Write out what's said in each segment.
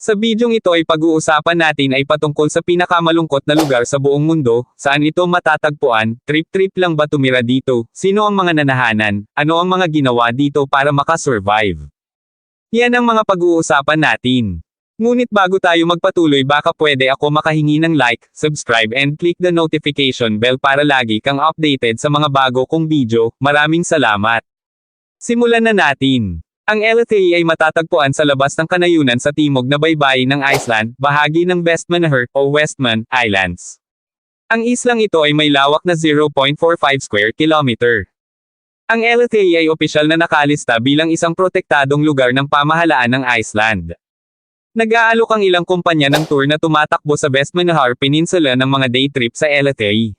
Sa bidyong ito ay pag-uusapan natin ay patungkol sa pinakamalungkot na lugar sa buong mundo, saan ito matatagpuan, trip-trip lang ba tumira dito, sino ang mga nanahanan, ano ang mga ginawa dito para makasurvive. Yan ang mga pag-uusapan natin. Ngunit bago tayo magpatuloy baka pwede ako makahingi ng like, subscribe and click the notification bell para lagi kang updated sa mga bago kong video, maraming salamat. Simulan na natin. Ang LTA ay matatagpuan sa labas ng kanayunan sa timog na baybayin ng Iceland, bahagi ng Vestmannaeyjar o Westman Islands. Ang islang ito ay may lawak na 0.45 square kilometer. Ang LTA ay opisyal na nakalista bilang isang protektadong lugar ng pamahalaan ng Iceland. Nag-aalok ang ilang kumpanya ng tour na tumatakbo sa Vestmannaeyjar Peninsula ng mga day trip sa LTA.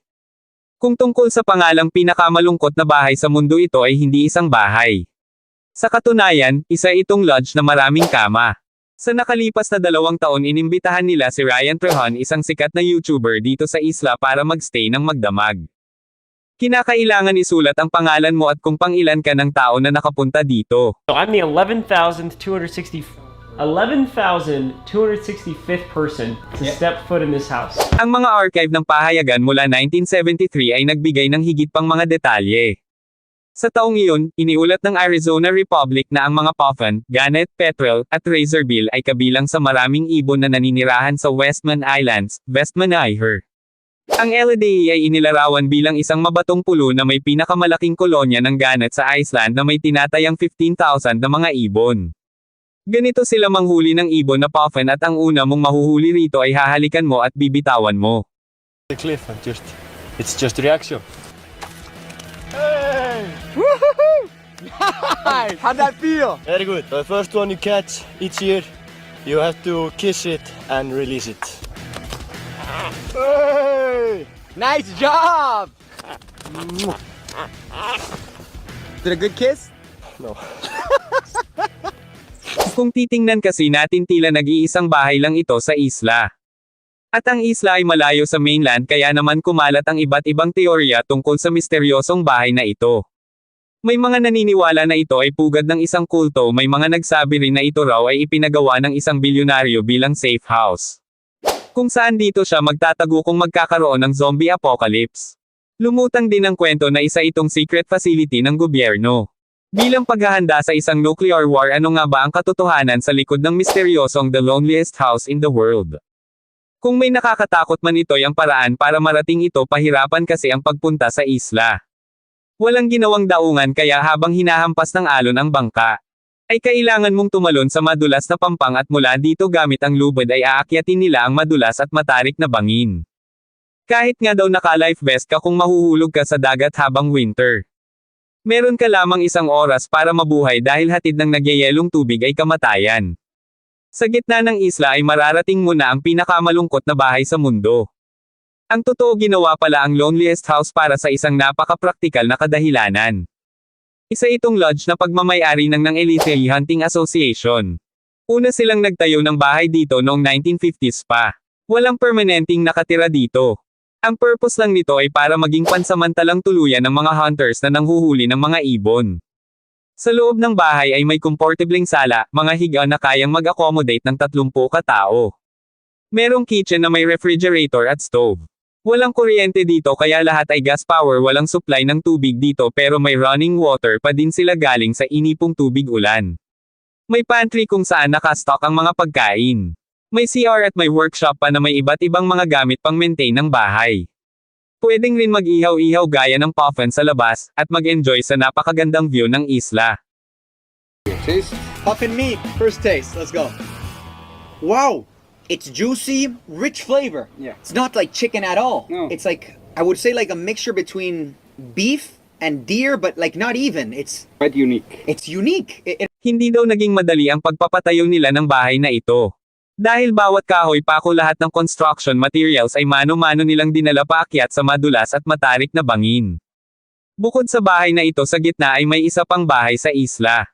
Kung tungkol sa pangalang pinakamalungkot na bahay sa mundo ito ay hindi isang bahay. Sa katunayan, isa itong lodge na maraming kama. Sa nakalipas na dalawang taon inimbitahan nila si Ryan Trejon isang sikat na YouTuber dito sa isla para magstay ng magdamag. Kinakailangan isulat ang pangalan mo at kung pangilan ka ng tao na nakapunta dito. So I'm the 11,260 11,265th person to step foot in this house. Ang mga archive ng pahayagan mula 1973 ay nagbigay ng higit pang mga detalye. Sa taong iyon, iniulat ng Arizona Republic na ang mga puffin, gannet, petrel, at razorbill ay kabilang sa maraming ibon na naninirahan sa Westman Islands, Vestmannaeyjar. Ang LDA ay inilarawan bilang isang mabatong pulo na may pinakamalaking kolonya ng gannet sa Iceland na may tinatayang 15,000 na mga ibon. Ganito sila manghuli ng ibon na puffin at ang una mong mahuhuli rito ay hahalikan mo at bibitawan mo. the cliff just it's just reaction. How'd that feel? Very good. The first one you catch each year, you have to kiss it and release it. Hey! Nice job! Is it a good kiss? No. Kung titingnan kasi natin tila nag-iisang bahay lang ito sa isla. At ang isla ay malayo sa mainland kaya naman kumalat ang iba't ibang teorya tungkol sa misteryosong bahay na ito. May mga naniniwala na ito ay pugad ng isang kulto may mga nagsabi rin na ito raw ay ipinagawa ng isang bilyonaryo bilang safe house. Kung saan dito siya magtatago kung magkakaroon ng zombie apocalypse. Lumutang din ang kwento na isa itong secret facility ng gobyerno. Bilang paghahanda sa isang nuclear war ano nga ba ang katotohanan sa likod ng misteryosong The Loneliest House in the World? Kung may nakakatakot man ito'y ang paraan para marating ito pahirapan kasi ang pagpunta sa isla. Walang ginawang daungan kaya habang hinahampas ng alon ang bangka, ay kailangan mong tumalon sa madulas na pampang at mula dito gamit ang lubid ay aakyatin nila ang madulas at matarik na bangin. Kahit nga daw naka-life vest ka kung mahuhulog ka sa dagat habang winter. Meron ka lamang isang oras para mabuhay dahil hatid ng nagyayelong tubig ay kamatayan. Sa gitna ng isla ay mararating mo na ang pinakamalungkot na bahay sa mundo. Ang totoo ginawa pala ang loneliest house para sa isang napaka-praktikal na kadahilanan. Isa itong lodge na pagmamayari ng ng Elite Hunting Association. Una silang nagtayo ng bahay dito noong 1950s pa. Walang permanenteng nakatira dito. Ang purpose lang nito ay para maging pansamantalang tuluyan ng mga hunters na nanghuhuli ng mga ibon. Sa loob ng bahay ay may komportableng sala, mga higa na kayang mag-accommodate ng 30 katao. Merong kitchen na may refrigerator at stove. Walang kuryente dito kaya lahat ay gas power walang supply ng tubig dito pero may running water pa din sila galing sa inipong tubig ulan. May pantry kung saan nakastock ang mga pagkain. May CR at may workshop pa na may iba't ibang mga gamit pang maintain ng bahay. Pwedeng rin mag-ihaw-ihaw gaya ng puffin sa labas, at mag-enjoy sa napakagandang view ng isla. Taste? Puffin meat. First taste. Let's go. Wow! It's juicy, rich flavor. Yeah. It's not like chicken at all. No. It's like I would say like a mixture between beef and deer, but like not even. It's Quite unique. it's unique. It, it Hindi daw naging madali ang pagpapatayo nila ng bahay na ito. Dahil bawat kahoy pako lahat ng construction materials ay mano-mano nilang dinala paakyat sa madulas at matarik na bangin. Bukod sa bahay na ito sa gitna ay may isa pang bahay sa isla.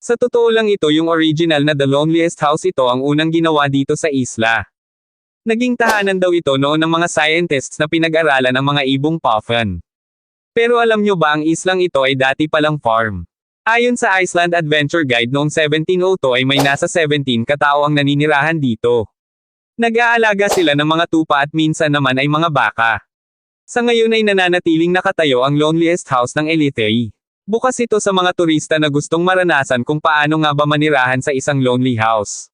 Sa totoo lang ito yung original na The Loneliest House ito ang unang ginawa dito sa isla. Naging tahanan daw ito noon ng mga scientists na pinag-aralan ang mga ibong puffin. Pero alam nyo ba ang islang ito ay dati palang farm? Ayon sa Iceland Adventure Guide noong 1702 ay may nasa 17 katao ang naninirahan dito. Nag-aalaga sila ng mga tupa at minsan naman ay mga baka. Sa ngayon ay nananatiling nakatayo ang loneliest house ng Elithei. Bukas ito sa mga turista na gustong maranasan kung paano nga ba manirahan sa isang lonely house.